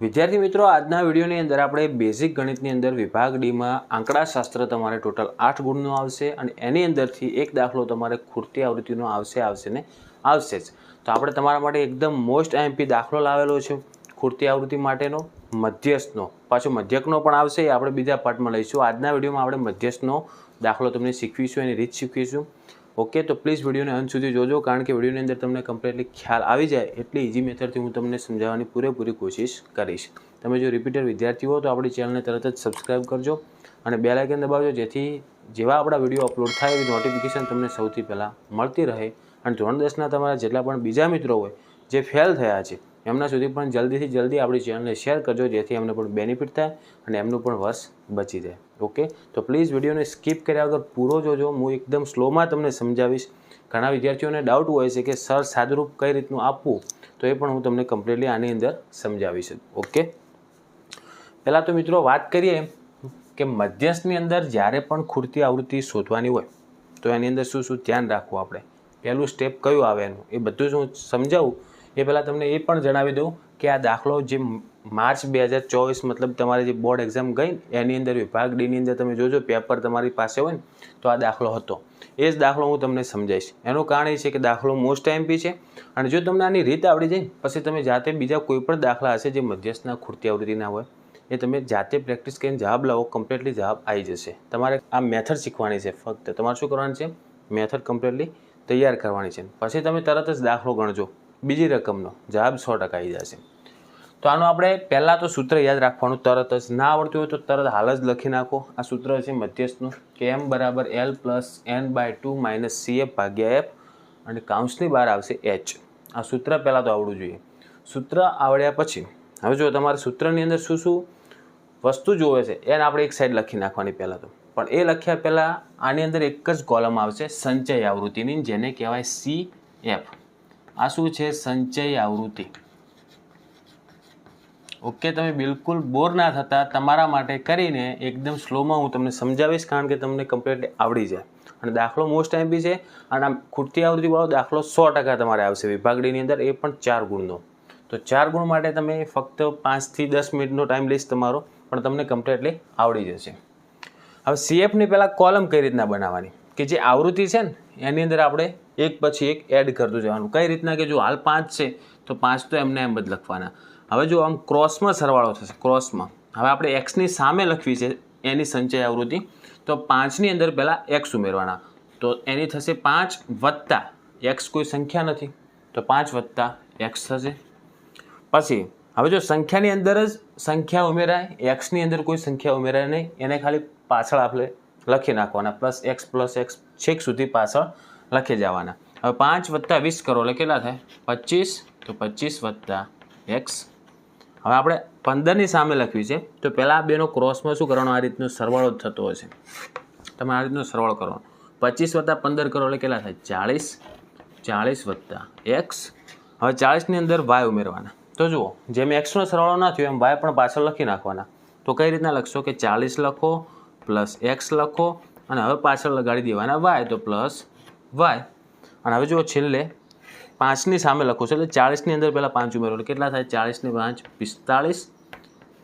વિદ્યાર્થી મિત્રો, આજના વિડીયોની અંદર આપણે બેઝિક ગણિતની અંદર વિભાગ ડીમાં આંકડાશાસ્ત્ર તમારે ટોટલ આઠ ગુણનો આવશે અને એની અંદરથી એક દાખલો તમારે ખૂટતી આવૃત્તિનો આવશે આવશે ને આવશે જ. તો આપણે તમારા માટે એકદમ મોસ્ટ એમપી દાખલો લાવેલો છે, ખૂટતી આવૃત્તિ માટેનો, મધ્યસ્થનો. પાછો મધ્યકનો પણ આવશે, એ આપણે બીજા પાર્ટમાં લઈશું. આજના વિડીયોમાં આપણે મધ્યસ્થનો દાખલો તમને શીખવીશું, એની રીત શીખવીશું. ઓકે, તો પ્લીઝ વિડીયોને અંત સુધી જોજો, કારણ કે વિડીયોની અંદર તમને કમ્પ્લીટલી ખ્યાલ આવી જાય એટલી ઇઝી મેથડથી હું તમને સમજાવવાની પૂરેપૂરી કોશિશ કરીશ. તમે જો રિપીટર વિદ્યાર્થી હો, તો આપણી ચેનલને તરત જ સબસ્ક્રાઇબ કરજો અને બે લાઇકન દબાવજો, જેથી જેવા આપણા વીડિયો અપલોડ થાય એવી નોટિફિકેશન તમને સૌથી પહેલાં મળતી રહે. અને ધોરણ દસના તમારા જેટલા પણ બીજા મિત્રો હોય, જે ફેલ થયા છે એમના સુધી પણ જલ્દીથી જલ્દી આપણી ચેનલને શેર કરજો, જેથી એમને પણ બેનિફિટ થાય અને એમનું પણ વર્ષ બચી જાય. ઓકે તો પ્લીઝ વિડીયોને સ્કીપ કર્યા વગર પૂરો જોજો. હું એકદમ સ્લોમાં તમને સમજાવીશ. ઘણા વિદ્યાર્થીઓને ડાઉટ હોય છે કે સર સાદુરૂપ કઈ રીતનું આપવું? તો એ પણ હું તમને કમ્પ્લીટલી આની અંદર સમજાવીશ. ઓકે પહેલાં તો મિત્રો વાત કરીએ કે મધ્યસ્થની અંદર જ્યારે પણ ખૂટતી આવૃત્તિ શોધવાની હોય, તો એની અંદર શું શું ધ્યાન રાખવું આપણે? પહેલું સ્ટેપ કયું આવે એનું? એ બધું જ હું સમજાવું. એ પહેલાં તમને એ પણ જણાવી દઉં કે આ દાખલો જે માર્ચ બે હજાર ચોવીસ મતલબ તમારી જે બોર્ડ એક્ઝામ ગઈ એની અંદર વિભાગ ડીની અંદર તમે જોજો, પેપર તમારી પાસે હોય ને, તો આ દાખલો હતો. એ જ દાખલો હું તમને સમજાવીશ. એનું કારણ એ છે કે દાખલો મોસ્ટ એમપી છે અને જો તમને આની રીત આવડી જાય પછી તમે જાતે બીજા કોઈ પણ દાખલા હશે જે મધ્યસ્થના, ખૂટતી આવૃત્તિના હોય, એ તમે જાતે પ્રેક્ટિસ કરીને જવાબ લાવો કમ્પ્લીટલી જવાબ આવી જશે. તમારે આ મેથડ શીખવાની છે ફક્ત. તમારે શું કરવાનું છે? મેથડ કમ્પ્લીટલી તૈયાર કરવાની છે. પછી તમે તરત જ દાખલો ગણજો. બીજી રકમનો, જવાબ સો ટકા આવી જશે. તો આનું આપણે પહેલાં તો સૂત્ર યાદ રાખવાનું, તરત જ ના આવડતું હોય તો તરત હાલ જ લખી નાખો. આ સૂત્ર છે મધ્યસ્થનું. કે એમ બરાબર L plus N by two minus C F ભાગ્યા એફ અને કાઉન્સની બહાર આવશે એચ આ સૂત્ર પહેલાં તો આવડવું જોઈએ. સૂત્ર આવડ્યા પછી, હવે જો તમારે સૂત્રની અંદર શું શું વસ્તુ જોવે છે, એને આપણે એક સાઈડ લખી નાખવાની પહેલાં તો. પણ એ લખ્યા પહેલાં આની અંદર એક જ કોલમ આવશે, સંચય આવૃત્તિની, જેને કહેવાય સી એફ આ શું છે? સંચય આવૃત્તિ. ઓકે, તમે બિલકુલ બોર ના થતા તમારા માટે કરીને એકદમ સ્લોમાં હું તમને સમજાવીશ કારણ કે તમને કમ્પ્લીટ આવડી જાય. અને દાખલો મોસ્ટ ટાઈમ બી છે. અને આમ ખૂટતી આવૃત્તિવાળો દાખલો સો ટકા તમારે આવશે. વિભાગડીની અંદર એ પણ ચાર ગુણનો. તો ચાર ગુણ માટે તમે ફક્ત પાંચથી દસ મિનિટનો ટાઈમ લઈશ તમારો, પણ તમને કમ્પ્લીટલી આવડી જશે. હવે સીએફની પહેલાં કોલમ કઈ રીતના બનાવવાની? કે જે આવૃત્તિ છે ને એની અંદર આપણે એક પછી એક એડ કરતું જવાનું. કઈ રીતના કે જો હાલ પાંચ છે, તો પાંચ તો એમને એમ જ લખવાના. હવે જો આમ ક્રોસમાં સરવાળો થશે ક્રોસમાં હવે આપણે એક્સની સામે લખવી છે, એની સંચય આવૃત્તિ, તો પાંચની અંદર પહેલાં એક્સ ઉમેરવાના. તો એની થશે પાંચ વત્તા એક્સ કોઈ સંખ્યા નથી, તો પાંચ વત્તા એક્સ થશે. પછી, હવે જો સંખ્યાની અંદર જ સંખ્યા ઉમેરાય એક્સની અંદર કોઈ સંખ્યા ઉમેરાય નહીં, એને ખાલી પાછળ આપણે લખી નાખવાના પ્લસ એક્સ પ્લસ એક્સ છેક સુધી પાછળ લખી જવાના. હવે પાંચ વત્તા વીસ કરો એટલે કેટલા થાય? પચીસ? તો પચીસ વત્તા એક્સ. હવે આપણે પંદરની સામે લખવી છે. તો પહેલાં બેનો ક્રોસમાં શું કરવાનો? આ રીતનો સરવાળો થતો હશે તમે આ રીતનો સરવાળો કરવાનો પચીસ વત્તા પંદર કરો એટલે કેટલા થાય? ચાળીસ. ચાળીસ વત્તા એક્સ. હવે ચાળીસની અંદર વાય ઉમેરવાના. તો જુઓ, જેમ એક્સનો સરવાળો ના થયો, એમ વાય પણ પાછળ લખી નાખવાના. તો કઈ રીતના લખશો? કે ચાળીસ લખો, પ્લસ એક્સ લખો અને હવે પાછળ લગાડી દેવાના વાય તો પ્લસ વાય. અને હવે જુઓ છેલ્લે પાંચની સામે લખો છો, એટલે ચાળીસની અંદર પહેલાં પાંચ ઉમેરો કેટલા થાય? ચાળીસની પાંચ, પિસ્તાળીસ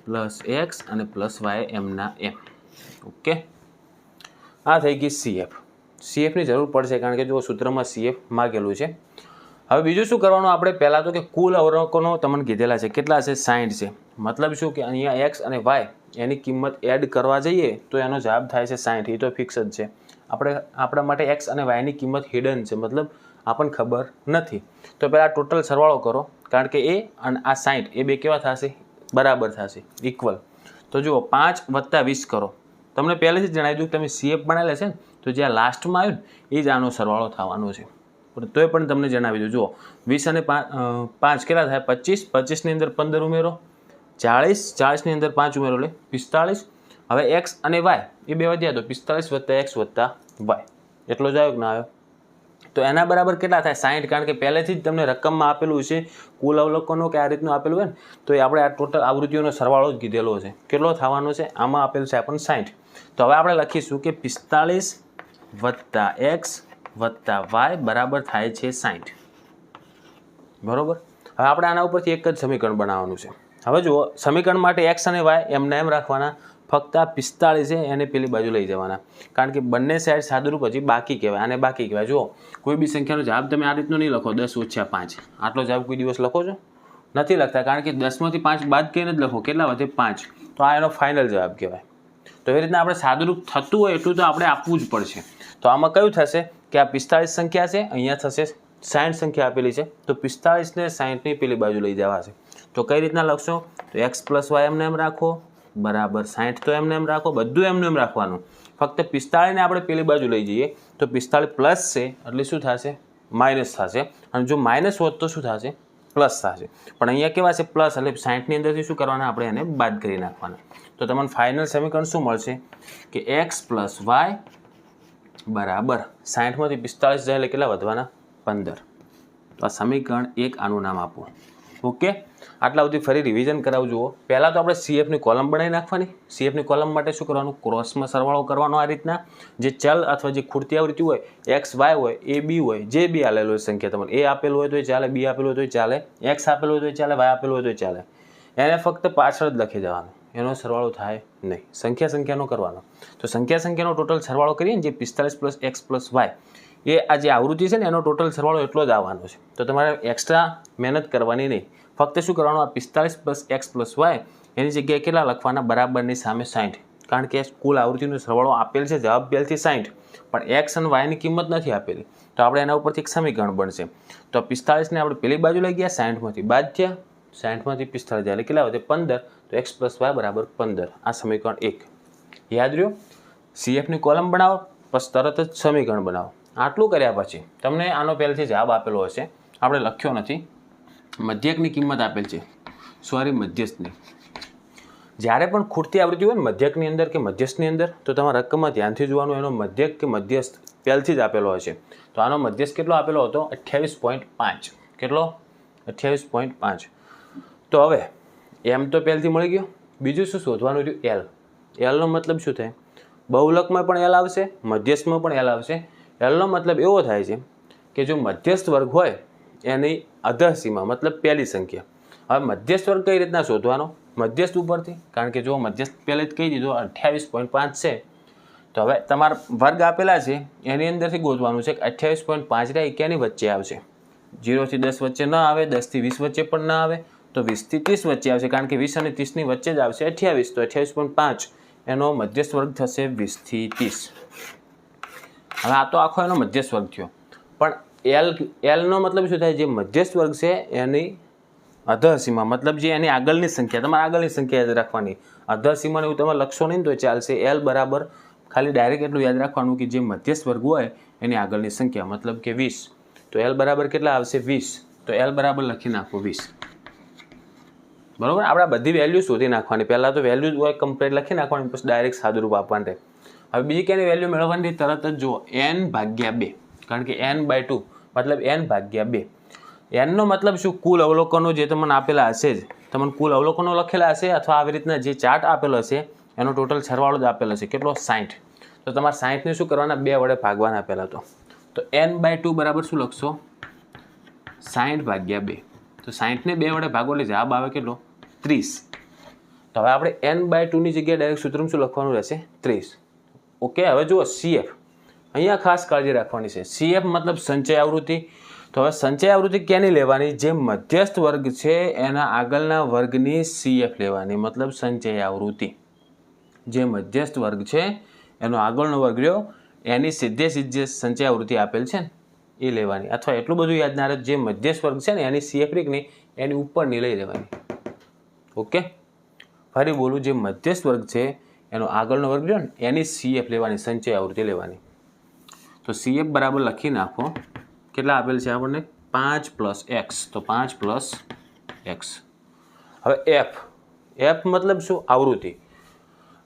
પ્લસ એક્સ અને પ્લસ વાય એમના એમ. ઓકે? આ થઈ ગઈ સીએફ. સીએફની જરૂર પડશે, કારણ કે જો સૂત્રમાં સીએફ માગેલું છે. હવે બીજું શું કરવાનું? આપણે પહેલાં તો કે કુલ અવરોકનો તમને કીધેલા છે. કેટલા છે? સાઠ છે. મતલબ શું? કે અહીંયા એક્સ અને વાય એની કિંમત એડ કરવા જઈએ તો એનો જવાબ થાય છે સાઠ એ તો ફિક્સ જ છે. આપણે આપણા માટે એક્સ અને વાયની કિંમત હિડન છે. મતલબ આપણને ખબર નથી. તો પહેલાં ટોટલ સરવાળો કરો. કારણ કે એ અને આ સાઠ એ બે કેવા થશે? બરાબર થશે. ઇક્વલ તો જુઓ, પાંચ વત્તા વીસ કરો. તમને પહેલેથી જ જણાવી દઉં કે તમે સીએફ બનાવેલા છે ને, તો જ્યાં લાસ્ટમાં આવ્યું એ જ આનો સરવાળો થવાનો છે. તોય પણ તમને જણાવી દઉં જુઓ, વીસ અને પાંચ કેટલા થાય? પચીસ. પચીસની અંદર પંદર ઉમેરો. ચાળીસ, ચાળીસની અંદર પાંચ ઉમેરો લે, પિસ્તાળીસ. હવે એક્સ અને વાય, એ બે વધ્યા તો પિસ્તાળીસ વત્તા એક્સ વત્તા વાય. એટલો જ આવ્યો કે ના આવ્યો તો એના બરાબર કેટલા થાય? સાહીઠ, કારણ કે પહેલેથી જ તમને રકમમાં આપેલું છે, કુલ અવલોકનો કે આ રીતનું આપેલું હોય ને, તો એ આપણે આ ટોટલ આવૃત્તિઓનો સરવાળો જ કીધેલો છે. કેટલો થવાનો છે? આમાં આપેલું છે આપણને સાહીઠ. તો હવે આપણે લખીશું કે પિસ્તાળીસ વત્તા એક્સ વત્તા વાય બરાબર થાય છે સાહીઠ. બરાબર? હવે આપણે આના ઉપરથી એક જ સમીકરણ બનાવવાનું છે. હવે જુઓ, સમીકરણ માટે એક્સ અને વાય એમને એમ રાખવાના. ફક્ત આ પિસ્તાળીસ છે, એને પેલી બાજુ લઈ જવાના. કારણ કે બંને સાઈડ સાદુરૂપ હજી બાકી કહેવાય, આને બાકી કહેવાય. જુઓ, કોઈ બી સંખ્યાનો જવાબ તમે આ રીતનો નહીં લખો, દસ ઓછા પાંચ. આટલો જવાબ કોઈ દિવસ લખો છો? નથી લખતા, કારણ કે દસમાંથી પાંચ બાદ કહીને જ લખો. કેટલા વધે? પાંચ. તો આ એનો ફાઇનલ જવાબ કહેવાય. તો એવી રીતના આપણે સાદુરૂપ થતું હોય એટલું તો આપણે આપવું જ પડશે. તો આમાં કયું થશે? કે આ પિસ્તાળીસ સંખ્યા છે, અહીંયા થશે સાઠ સંખ્યા આપેલી છે. તો પિસ્તાળીસને સાઠની પેલી બાજુ લઈ જવા છે તો કઈ રીતના લખશો? તો એક્સ પ્લસ વાય એમને એમ રાખો. બરાબર સાઠ તો એમને એમ રાખો. બધું એમને એમ રાખવાનું. ફક્ત પિસ્તાળીને આપણે પેલી બાજુ લઈ જઈએ. તો પિસ્તાળીસ પ્લસ છે, એટલે શું થશે? માઇનસ થશે. અને જો માઇનસ હોત તો શું થશે? પ્લસ થશે. પણ અહીંયા કેવા છે? પ્લસ એટલે સાઠની અંદરથી શું કરવાના? આપણે એને બાદ કરી નાખવાના. તો તમને ફાઇનલ સમીકરણ શું મળશે? કે એક્સ પ્લસ વાય બરાબર. સાઠમાંથી પિસ્તાળીસ જાય એટલે કેટલા વધવાના? પંદર. તો આ સમીકરણ એક આનું નામ આપો. ઓકે આટલા સુધી ફરી રિવિઝન કરાવું, જુઓ. પહેલાં તો આપણે સીએફની કોલમ બનાવી નાખવાની. સીએફની કોલમ માટે શું કરવાનું? ક્રોસમાં સરવાળો કરવાનો આ રીતના. જે ચલ અથવા જે ખૂટતી આવૃત્તિ હોય એક્સ વાય હોય એ બી હોય, જે બી આલેલું હોય સંખ્યા તમને એ આપેલું હોય તો ચાલે બી આપેલું હોય તો ચાલે એક્સ આપેલું હોય તો ચાલે વાય આપેલું હોય તો ચાલે. એને ફક્ત પાછળ જ લખી જવાનું એનો સરવાળો થાય નહીં. સંખ્યા સંખ્યાનો કરવાનો. તો સંખ્યા સંખ્યાનો ટોટલ સરવાળો કરીએ ને જે પિસ્તાલીસ પ્લસ એક્સ પ્લસ વાય એ આ જે આવૃત્તિ છે ને, એનો ટોટલ સરવાળો એટલો જ આવવાનો છે. તો તમારે એક્સ્ટ્રા મહેનત કરવાની નહીં. ફક્ત શું કરવાનું? આ પિસ્તાલીસ પ્લસ એક્સ પ્લસ વાય એની જગ્યાએ કેટલા લખવાના? બરાબરની સામે સાઠ કારણ કે કુલ આવૃત્તિનો સરવાળો આપેલ છે જવાબ પહેલથી સાઠ પણ એક્સ અને વાયની કિંમત નથી આપેલી. તો આપણે એના ઉપરથી એક સમીકરણ બનશે. તો પિસ્તાળીસને આપણે પેલી બાજુ લઈ ગયા સાઠમાંથી બાદ થયા. સાઠમાંથી પિસ્તાળીસ. એટલે કેટલા વધે? પંદર. તો એક્સ પ્લસ વાય બરાબર પંદર. આ સમીકરણ એક. યાદ રહ્યો? સીએફની કોલમ બનાવો, પછી તરત જ સમીકરણ બનાવો. આટલું કર્યા પછી તમને આનો પહેલેથી જવાબ આપેલો હશે. આપણે લખ્યો નથી. મધ્યકની કિંમત આપેલ છે. સોરી મધ્યસ્થની. જ્યારે પણ ખૂટતી આવૃત્તિ હોય મધ્યકની અંદર કે મધ્યસ્થની અંદર, તો તમારા રકમમાં ધ્યાનથી જોવાનું એનો મધ્યક કે મધ્યસ્થ પહેલથી જ આપેલો હશે. તો આનો મધ્યસ્થ કેટલો આપેલો હતો? અઠ્યાવીસ પોઈન્ટ પાંચ. કેટલો? અઠ્યાવીસ પોઈન્ટ પાંચ. તો હવે, એમ તો પહેલથી મળી ગયો. બીજું શું શોધવાનું રહ્યું? એલ એલનો મતલબ શું થાય? બહુલકમાં પણ એલ આવશે, મધ્યસ્થમાં પણ એલ આવશે. એલનો મતલબ એવો થાય છે કે જો મધ્યસ્થ વર્ગ હોય, એની અધસીમા મતલબ પહેલી સંખ્યા. હવે મધ્યસ્થ વર્ગ કઈ રીતના શોધવાનો? મધ્યસ્થ ઉપરથી, કારણ કે જો મધ્યસ્થ પહેલે જ કહી દીધો, અઠ્યાવીસ પોઈન્ટ પાંચ છે. તો હવે તમારા વર્ગ આપેલા છે, એની અંદરથી ગોતવાનું છે કે અઠ્યાવીસ પોઈન્ટ પાંચ એક્યાની ક્યાંની વચ્ચે આવશે? જીરોથી દસ વચ્ચે ન આવે દસથી વીસ વચ્ચે પણ ના આવે, તો વીસથી ત્રીસ વચ્ચે આવશે, કારણ કે વીસ અને ત્રીસની વચ્ચે જ આવશે અઠ્યાવીસ, તો અઠ્યાવીસ પોઈન્ટ પાંચ. એનો મધ્યસ્થ વર્ગ થશે વીસથી ત્રીસ. હવે આ તો આખો એનો મધ્યસ્થ વર્ગ થયો. પણ એલ એલનો મતલબ શું થાય? જે મધ્યસ્થ વર્ગ છે, એની અધસીમા, મતલબ જે એની આગળની સંખ્યા, તમારે આગળની સંખ્યા યાદ રાખવાની. અધસીમાને એવું તમે લખશો નહીં તો ચાલશે એલ બરાબર, ખાલી ડાયરેક્ટ એટલું યાદ રાખવાનું કે જે મધ્યસ્થ વર્ગ હોય, એની આગળની સંખ્યા, મતલબ કે વીસ. તો એલ બરાબર કેટલા આવશે? વીસ. તો એલ બરાબર લખી નાખો વીસ. બરાબર? આપણે બધી વેલ્યુ શોધી નાખવાની. પહેલાં તો વેલ્યુ હોય કમ્પ્લેટ લખી નાખવાની, પછી ડાયરેક્ટ સાદુરૂપ આપવાનું. હવે બીજી ક્યાંની વેલ્યુ મેળવવાની તરત જ જુઓ. એન ભાગ્યા બે. કારણ કે એન બાય ટુ મતલબ એન ભાગ્યા બે. એનનો મતલબ શું? કુલ અવલોકનો જે તમને આપેલા હશે જ. તમને કુલ અવલોકનો લખેલા હશે અથવા આવી રીતના જે ચાર્ટ આપેલો હશે, એનો ટોટલ સરવાળો જ આપેલો છે કેટલો? સાઠ તો તમારે સાઠને શું કરવાના? બે વડે ભાગવાના પહેલાં તો તો એન બાય ટુ બરાબર શું લખશો? સાઠ ભાગ્યા બે. તો સાઠને બે વડે ભાગો એટલે જવાબ આવે કેટલો? ત્રીસ. તો હવે આપણે એન બાય ટુની જગ્યાએ ડાયરેક્ટ સૂત્રમાં શું લખવાનું રહેશે? ત્રીસ. ઓકે, હવે જુઓ સીએફ અહીંયા ખાસ કાળજી રાખવાની છે. સીએફ મતલબ સંચય આવૃત્તિ. તો હવે સંચય આવૃત્તિ ક્યાંની લેવાની? જે મધ્યસ્થ વર્ગ છે, એના આગળના વર્ગની સીએફ લેવાની, મતલબ સંચય આવૃત્તિ. જે મધ્યસ્થ વર્ગ છે, એનો આગળનો વર્ગ રહ્યો, એની સીધે સીધે સંચય આવૃત્તિ આપેલ છે ને, એ લેવાની. અથવા એટલું બધું યાદ ના રહે, જે મધ્યસ્થ વર્ગ છે ને, એની સીએફ રીકની એની ઉપરની લઈ લેવાની. ઓકે? ફરી બોલું, જે મધ્યસ્થ વર્ગ છે એનો આગળનો વર્ગ રહ્યો ને, એની સીએફ લેવાની, સંચય આવૃત્તિ લેવાની. તો સીએફ બરાબર લખી નાખો. કેટલા આપેલ છે આપણને? પાંચ પ્લસ એક્સ તો પાંચ પ્લસ એક્સ હવે એફ એફ મતલબ શું? આવૃત્તિ.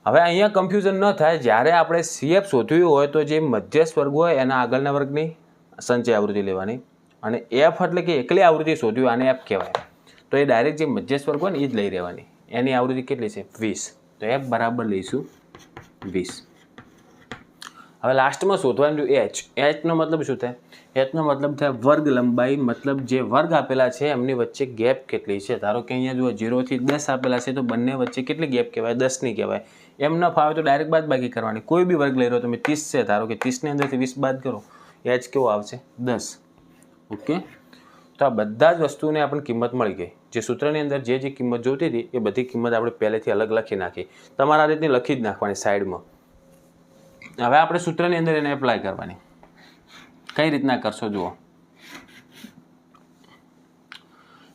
હવે અહીંયા કન્ફ્યુઝન ન થાય. જ્યારે આપણે સીએફ શોધવી હોય તો જે મધ્યસ્થ વર્ગ હોય, એના આગળના વર્ગની સંચય આવૃત્તિ લેવાની. અને એફ એટલે કે એકલી આવૃત્તિ શોધવી આને એફ કહેવાય. તો એ ડાયરેક્ટ જે મધ્યસ્થ વર્ગ હોય ને એ જ લઈ રહેવાની. એની આવૃત્તિ કેટલી છે? વીસ. તો એફ બરાબર લઈશું વીસ. હવે લાસ્ટમાં શોધવાનું એચ એચનો મતલબ શું થાય? એચનો મતલબ થાય વર્ગ લંબાઈ, મતલબ જે વર્ગ આપેલા છે એમની વચ્ચે ગેપ કેટલી છે? ધારો કે અહીંયા જુઓ જીરોથી દસ આપેલા છે તો બંને વચ્ચે કેટલી ગેપ કહેવાય? દસની કહેવાય. એમ ન ફાવે તો ડાયરેક્ટ બાદ બાકી કરવાની. કોઈ બી વર્ગ લઈ રહ્યો તમે ત્રીસ છે, ધારો કે ત્રીસની અંદરથી વીસ બાદ કરો. એચ કેવો આવશે? દસ. ઓકે તો આ બધા જ વસ્તુને આપણને કિંમત મળી ગઈ. જે સૂત્રની અંદર જે જે કિંમત જોતી હતી, એ બધી કિંમત આપણે પહેલેથી અલગ લખી નાખી. તમારા રીતની લખી જ નાખવાની સાઈડમાં. હવે આપણે સૂત્રની અંદર એને એપ્લાય કરવાની. કઈ રીતના કરશો જુઓ.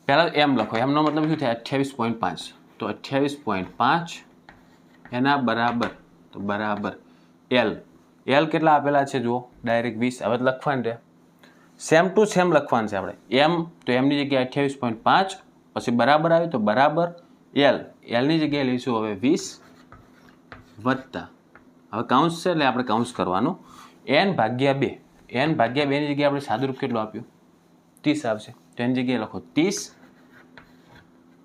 પહેલાં એમ લખો. એમનો મતલબ શું થાય? અઠ્યાવીસ પોઈન્ટ પાંચ. તો અઠ્યાવીસ પોઈન્ટ પાંચ એના બરાબર, તો બરાબર એલ એલ કેટલા આપેલા છે જુઓ? ડાયરેક્ટ વીસ. હવે લખવાનું રહે સેમ ટુ સેમ લખવાનું છે આપણે. એમ તો એમની જગ્યાએ અઠ્યાવીસ પોઈન્ટ પાંચ, પછી બરાબર આવ્યું તો બરાબર એલ એલની જગ્યાએ લઈશું હવે વીસ વત્તા. હવે કાઉન્સ છે એટલે આપણે કાઉન્સ કરવાનું. એન ભાગ્યા બે. એન ભાગ્યા બેની જગ્યાએ આપણે સાદુરૂપ કેટલું આપ્યું? ત્રીસ આવશે. તો એની જગ્યાએ લખો ત્રીસ.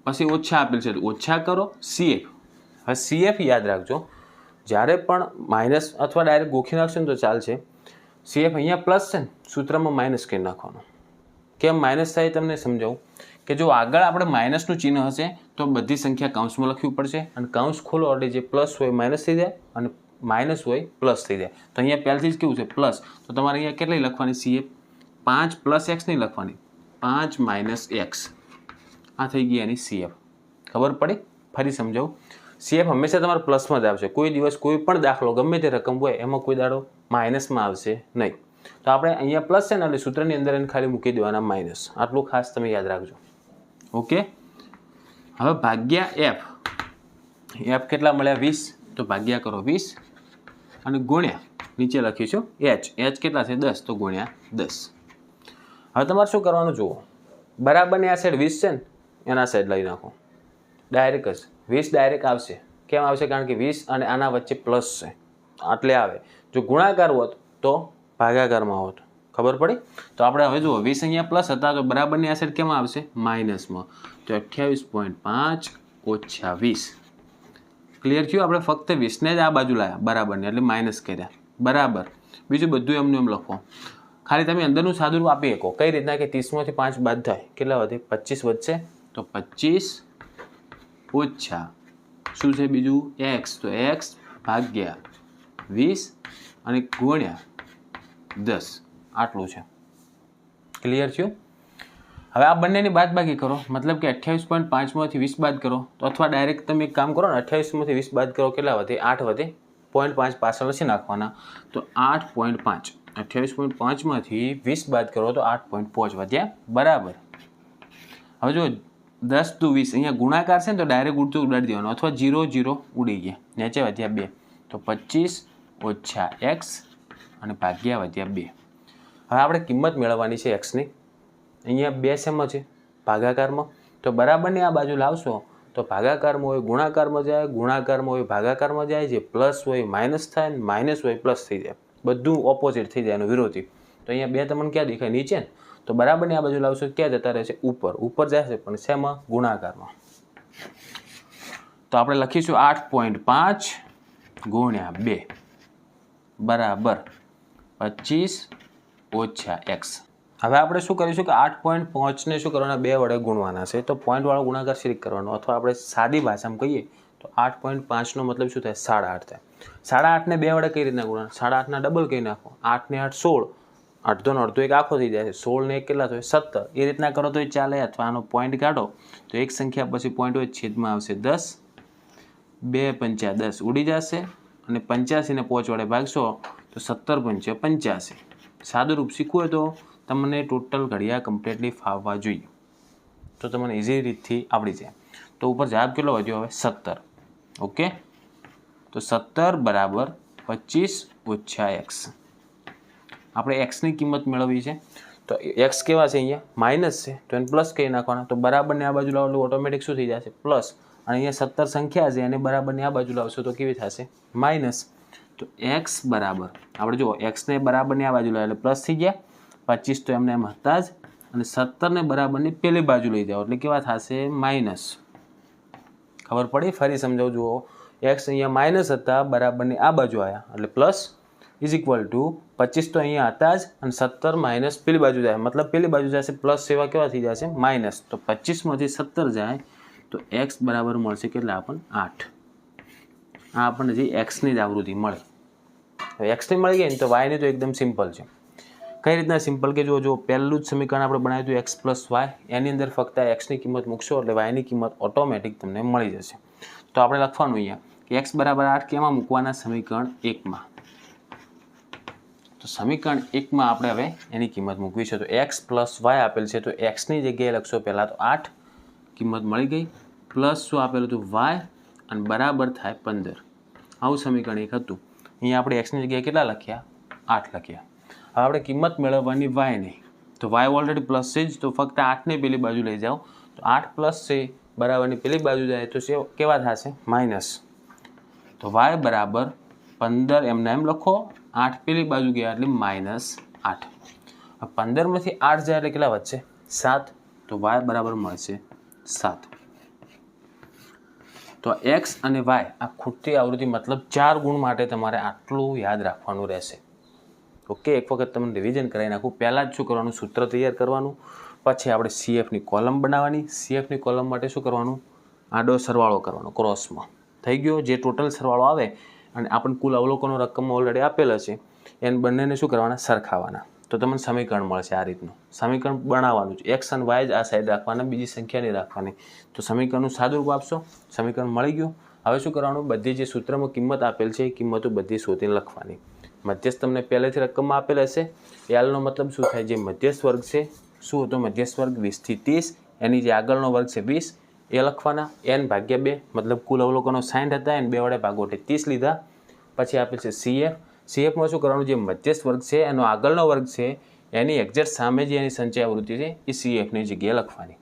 પછી ઓછા આપેલ છે ઓછા કરો સીએફ હવે સીએફ યાદ રાખજો. જ્યારે પણ માઇનસ અથવા ડાયરેક્ટ ગોખી નાખશો ને તો ચાલશે. સીએફ અહીંયા પ્લસ છે ને, સૂત્રમાં માઇનસ કરી નાખવાનું. કેમ માઇનસ થાય તમને સમજાવું? કે જો આગળ આપણે માઇનસનું ચિહ્ન હશે, તો બધી સંખ્યા કાઉન્સમાં લખવી પડશે અને કાઉન્સ ખોલો, એટલે જે પ્લસ હોય માઇનસ થઈ જાય અને માઇનસ હોય પ્લસ થઈ જાય. તો અહીંયા પહેલાથી જ કેવું છે પ્લસ તો તમારે અહીંયા કેટલી લખવાની? સીએફ પાંચ પ્લસ એક્સ નહીં લખવાની. પાંચ માઇનસ એક્સ આ થઈ ગઈ એની સીએફ ખબર પડી? ફરી સમજાવું. સીએફ હંમેશા તમારે પ્લસમાં જ આવશે. કોઈ દિવસ કોઈ પણ દાખલો, ગમે તે રકમ હોય, એમાં કોઈ દાડો માઇનસમાં આવશે નહીં. તો આપણે અહીંયા પ્લસ છે ને એટલે સૂત્રની અંદર એને ખાલી મૂકી દેવાના માઇનસ. આટલું ખાસ તમે યાદ રાખજો. ઓકે? હવે ભાગ્યા એફ એફ કેટલા મળ્યા? વીસ. તો ભાગ્યા કરો વીસ. અને ગુણ્યા, નીચે લખીશું એચ એચ કેટલા છે? દસ. તો ગુણ્યા દસ. હવે તમારે શું કરવાનું જુઓ. બરાબરની આ સાઈડ વીસ છે ને, એના સાઈડ લઈ નાખો. ડાયરેક્ટ જ. વીસ ડાયરેક્ટ આવશે. કેમ આવશે? કારણ કે વીસ અને આના વચ્ચે પ્લસ છે. આટલે આવે. જો ગુણાકાર હોત તો ભાગાકારમાં હોત. ખબર પડી? તો આપણે હવે જુઓ, વીસ અહીંયા પ્લસ હતા, તો બરાબરની આ કેમાં આવશે? માઇનસમાં. તો અઠ્યાવીસ પોઈન્ટ પાંચ ઓછા વીસ. ક્લિયર થયું? આપણે ફક્ત વીસને જ આ બાજુ લાવ્યા બરાબરને, એટલે માઇનસ કર્યા. બરાબર. બીજું બધું એમનું એમ લખો. ખાલી તમે અંદરનું સાદું આપી શકો. કઈ રીતના કે ત્રીસમાંથી પાંચ બાદ થાય? કેટલા વધે? પચીસ વધશે? તો પચીસ ઓછા, શું છે બીજું? એક્સ તો એક્સ ભાગ્યા વીસ અને ગુણ્યા દસ. આટલું છે. ક્લિયર થયું? હવે આ બંનેની બાદ બાકી કરો. મતલબ કે અઠ્યાવીસ પોઈન્ટ પાંચમાંથી વીસ બાદ કરો. તો અથવા ડાયરેક્ટ તમે એક કામ કરો ને અઠ્યાવીસમાંથી વીસ બાદ કરો, કેટલા વધે? આઠ વધે. પોઈન્ટ પાંચ પાછળ લસી નાખવાના. તો આઠ પોઈન્ટ પાંચ. અઠ્યાવીસ પોઈન્ટ પાંચમાંથી વીસ બાદ કરો તો આઠ પોઈન્ટ પાંચ વધ્યા. બરાબર. હવે જો દસ ટુ વીસ અહીંયા ગુણાકાર છે ને, તો ડાયરેક્ટ ઉડતું ઉડાડી દેવાનું. અથવા જીરો જીરો ઉડી ગયા. નીચે વધ્યા બે. તો પચીસ ઓછા એક્સ અને ભાગ્યા વધ્યા બે. હવે આપણે કિંમત મેળવવાની છે એક્સની અહીંયા બે શેમાં છે? ભાગાકારમાં. તો બરાબરને આ બાજુ લાવશો, તો ભાગાકારમાં હોય, ગુણાકારમાં જાય, ગુણાકારમાં હોય, ભાગાકારમાં જાય, જે પ્લસ હોય માઇનસ થાય ને માઇનસ હોય પ્લસ થઈ જાય. બધું ઓપોઝિટ થઈ જાય એનું વિરોધી. તો અહીંયા બે તમને ક્યાં દેખાય? નીચે ને. તો બરાબરની આ બાજુ લાવશો, ક્યાં જતા રહેશે? ઉપર. ઉપર જશે, પણ શેમાં? ગુણાકારમાં. તો આપણે લખીશું આઠ પોઈન્ટ પાંચ ગુણ્યા બે. બરાબર. પચીસ ઓછા એક્સ હવે આપણે શું કરીશું કે આઠ પોઈન્ટ પાંચને શું કરવાના? બે વડે ગુણવાના છે. તો પોઈન્ટવાળો ગુણાકાર શ્રીક કરવાનો. અથવા આપણે સાદી ભાષામાં કહીએ, તો આઠ પોઈન્ટ પાંચનો મતલબ શું થાય? સાડા આઠ થાય. સાડા આઠને બે વડે કઈ રીતના ગુણવાના? સાડા આઠના ડબલ કહી નાખો? આઠને આઠ સોળ. અડધોનો અડધો એક આખો થઈ જાય સોળને એક કેટલા થાય? સત્તર. એ રીતના કરો તો એ ચાલે. અથવા આનો પોઈન્ટ કાઢો, તો એક સંખ્યા પછી પોઈન્ટ હોય છેદમાં આવશે દસ. બે પંચા દસ ઉડી જશે. અને પંચ્યાસીને પોચ વડે ભાગશો તો સત્તર પંચે પંચ્યાસી. સાદું રૂપ શીખવું હોય તો તમને ટોટલ ઘડિયા કમ્પ્લીટલી ફાવવા જોઈએ. તો તમને ઇઝી રીતથી આવડી જાય. તો ઉપર જવાબ કેટલો વધ્યો હવે? સત્તર. ઓકે? તો સત્તર બરાબર પચીસ ઓછા એક્સ. આપણે એક્સની કિંમત મેળવવી છે. તો એક્સ કેવા છે અહીંયા? માઇનસ છે. તો એને પ્લસ કહી નાખવાના. તો બરાબરને આ બાજુ લાવો ઓટોમેટિક શું થઈ જશે? પ્લસ અને અહીંયા સત્તર સંખ્યા છે એને બરાબરની આ બાજુ લાવશો તો કેવી થશે? માઇનસ. તો એક્સ બરાબર. આપણે જુઓ એક્સને બરાબરની આ બાજુ લાવે એટલે પ્લસ થઈ ગયા. પચીસ તો એમને એમ હતા જ. અને સત્તરને બરાબરની પેલી બાજુ લઈ જાઓ, એટલે કેવા થશે? માઇનસ. ખબર પડી? ફરી સમજાવું, જુઓ. એક્સ અહીંયા માઇનસ હતા બરાબરની આ બાજુ આવ્યા એટલે પ્લસ ઇઝ ઇક્વલ ટુ પચીસ તો અહીંયા હતા જ અને સત્તર માઇનસ પેલી બાજુ જાય. મતલબ પેલી બાજુ જશે, પ્લસ સેવા કેવા થઈ જશે? માઇનસ. તો પચીસમાંથી સત્તર જાય તો એક્સ બરાબર મળશે કેટલા? આપણને આઠ. આ આપણને જે એક્સની જ આવૃત્તિ મળે. તો એક્સની મળી ગઈ ને તો વાયની તો એકદમ સિમ્પલ છે. કઈ રીતના સિમ્પલ કે જો જો પહેલું જ સમીકરણ આપણે બનાવ્યું હતું એક્સ પ્લસ વાય એની અંદર ફક્ત એક્સની કિંમત મૂકશો એટલે વાયની કિંમત ઓટોમેટિક તમને મળી જશે. તો આપણે લખવાનું અહીંયા. કે એક્સ બરાબર આઠ કેમાં મૂકવાના? સમીકરણ એકમાં. તો સમીકરણ એકમાં આપણે હવે એની કિંમત મૂકવી છે. તો એક્સ પ્લસ વાય આપેલ છે. તો એક્સની જગ્યાએ લખશો પહેલાં તો આઠ. કિંમત મળી ગઈ. પ્લસ શું આપેલું હતું? વાય અને બરાબર થાય પંદર. આવું સમીકરણ એક હતું. અહીંયા આપણે એક્સની જગ્યાએ કેટલા લખ્યા? આઠ લખ્યા. હવે આપણે કિંમત મેળવવાની વાયની તો વાય ઓલરેડી પ્લસ છે જ, તો ફક્ત આઠને પેલી બાજુ લઈ જાઓ. તો આઠ પ્લસ છે, બરાબરની પેલી બાજુ જાય, તો છે કેવા થશે? માઇનસ તો વાય બરાબર પંદર એમને એમ લખો. આઠ પેલી બાજુ ગયા એટલે માઇનસ આઠ. પંદરમાંથી આઠ જાય એટલે કેટલા વધશે? સાત. તો વાય બરાબર મળશે સાત. તો એક્સ અને વાય, આ ખૂટતી આવૃત્તિ મતલબ ચાર ગુણ માટે તમારે આટલું યાદ રાખવાનું રહેશે. ઓકે, એક વખત તમને રિવિઝન કરાવી નાખું. પહેલાં જ શું કરવાનું? સૂત્ર તૈયાર કરવાનું. પછી આપણે સીએફની કોલમ બનાવવાની. સીએફની કોલમ માટે શું કરવાનું? આડો સરવાળો કરવાનો ક્રોસમાં થઈ ગયો? જે ટોટલ સરવાળો આવે, અને આપણને કુલ અવલોકનો રકમ ઓલરેડી આપેલા છે, એને બંનેને શું કરવાના? સરખાવાના. તો તમને સમીકરણ મળશે આ રીતનું. સમીકરણ બનાવવાનું છે. એક્સ અને વાય જ આ સાઈડ રાખવાના, બીજી સંખ્યા નહીં રાખવાની. તો સમીકરણનું સાદુરૂપ આપશો? સમીકરણ મળી ગયું? હવે શું કરવાનું? બધી જે સૂત્રમાં કિંમત આપેલ છે, એ કિંમતો બધી શોધીને લખવાની. મધ્યસ્થ તમને પહેલેથી રકમમાં આપેલ હશે. એલનો મતલબ શું થાય? જે મધ્યસ્થ વર્ગ છે, શું? હતો મધ્યસ્થ વર્ગ વીસથી ત્રીસ, એની જે આગળનો વર્ગ છે વીસ, એ લખવાના. એન ભાગ્યા બે, મતલબ કુલ અવલોકનો સાઠ હતા, એને બે વડે ભાગો એટલે ત્રીસ લીધા. પછી આપેલ છે સીએફ સીએફમાં શું કરવાનું? જે મધ્યસ્થ વર્ગ છે, એનો આગળનો વર્ગ છે, એની એક્ઝેક્ટ સામે જે એની સંચય આવૃત્તિ છે, એ સીએફની જગ્યાએ લખવાની.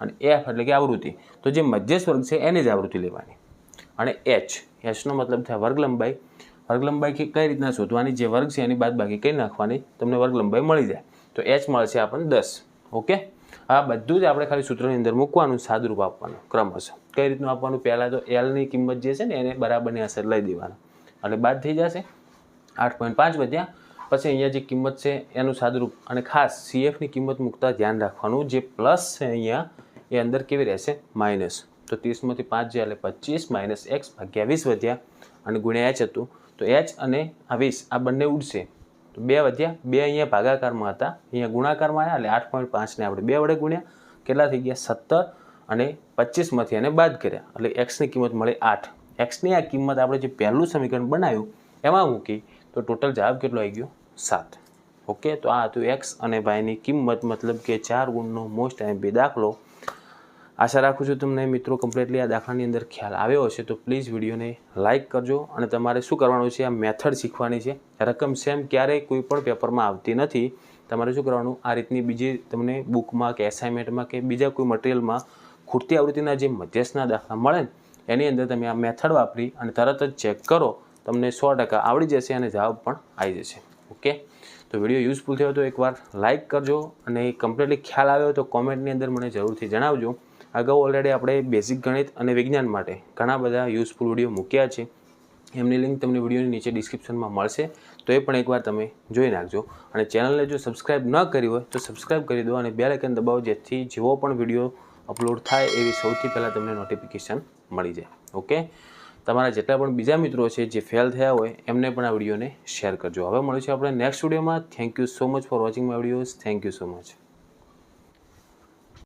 અને એફ એટલે કે આવૃત્તિ. તો જે મધ્યસ્થ વર્ગ છે, એની જ આવૃત્તિ લેવાની. અને એચ એચનો મતલબ થાય વર્ગલંબાઈ. વર્ગલંબાઈ કે કઈ રીતના શોધવાની? જે વર્ગ છે, એની બાદ બાકી કઈ નાખવાની, તમને વર્ગલંબાઈ મળી જાય. તો એચ મળશે આપણને દસ. ઓકે? આ બધું જ આપણે ખાલી સૂત્રની અંદર મૂકવાનું, સાદુરૂપ આપવાનું, ક્રમશ. કઈ રીતનું આપવાનું? પહેલાં તો એલની કિંમત જે છે ને, એને બરાબરની અસર લઈ દેવાનું. એટલે બાદ થઈ જશે. આઠ પોઈન્ટ પાંચ વધ્યા. પછી અહીંયા જે કિંમત છે એનું સાદુરૂપ અને ખાસ સીએફની કિંમત મૂકતા ધ્યાન રાખવાનું. જે પ્લસ છે અહીંયા એ અંદર કેવી રહેશે? માઇનસ. તો ત્રીસમાંથી પાંચ જે એટલે પચીસ, માઇનસ એક્સ ભાગ્યા વીસ વધ્યા અને ગુણ્યા એચ હતું. તો એચ અને આ વીસ, આ બંને ઉડશે. તો બે વધ્યા. બે અહીંયા ભાગાકારમાં હતા. અહીંયા ગુણાકારમાં આવ્યા એટલે આઠ પોઈન્ટ પાંચને આપણે બે વડે ગુણ્યા. કેટલા થઈ ગયા? સત્તર અને પચીસમાંથી એને બાદ કર્યા. એટલે એક્સની કિંમત મળી આઠ. એક્સની આ કિંમત આપણે જે પહેલું સમીકરણ બનાવ્યું, એમાં મૂકી તો ટોટલ જવાબ કેટલો આવી ગયો? સાત. ઓકે તો આ હતું એક્સ અને વાયની કિંમત મતલબ કે ચાર ગુણનો મોસ્ટ એમ બે દાખલો. આશા રાખું છું તમને મિત્રો કમ્પ્લીટલી આ દાખલાની અંદર ખ્યાલ આવ્યો હશે, તો પ્લીઝ વિડીયોને લાઇક કરજો અને તમારે શું કરવાનું છે? આ મેથડ શીખવાની છે. રકમ સેમ ક્યારેય કોઈ પણ પેપરમાં આવતી નથી. તમારે શું કરવાનું? આ રીતની બીજી તમને બુકમાં કે એસાઇનમેન્ટમાં કે બીજા કોઈ મટીરિયલમાં ખૂટતી આવૃત્તિના જે મધ્યસ્થના દાખલા મળે ને, એની અંદર તમે આ મેથડ વાપરી અને તરત જ ચેક કરો. તમને સો ટકા આવડી જશે અને જવાબ પણ આવી જશે. ઓકે? તો વીડિયો યુઝફુલ થયો તો એકવાર લાઇક કરજો અને કમ્પ્લીટલી ખ્યાલ આવ્યો તો કોમેન્ટની અંદર મને જરૂરથી જણાવજો. અગાઉ ઓલરેડી આપણે બેઝિક ગણિત અને વિજ્ઞાન માટે ઘણા બધા યુઝફુલ વીડિયો મૂક્યા છે. એમની લિંક તમને વિડીયોની નીચે ડિસ્ક્રિપ્શનમાં મળશે. તો એ પણ એકવાર તમે જોઈ નાખજો. અને ચેનલને જો સબસ્ક્રાઇબ ન કરી હોય તો સબસ્ક્રાઇબ કરી દો અને બે લાઇકન દબાવો જેથી જેવો પણ વીડિયો અપલોડ થાય એવી સૌથી પહેલાં તમને નોટિફિકેશન મળી જાય. ઓકે? તમારા જેટલા પણ બીજા મિત્રો છે જે ફેલ થયા હોય, એમને પણ આ વિડીયોને શેર કરજો. હવે મળીશું આપણે નેક્સ્ટ વિડીયોમાં thank you so much for watching my videos thank you so much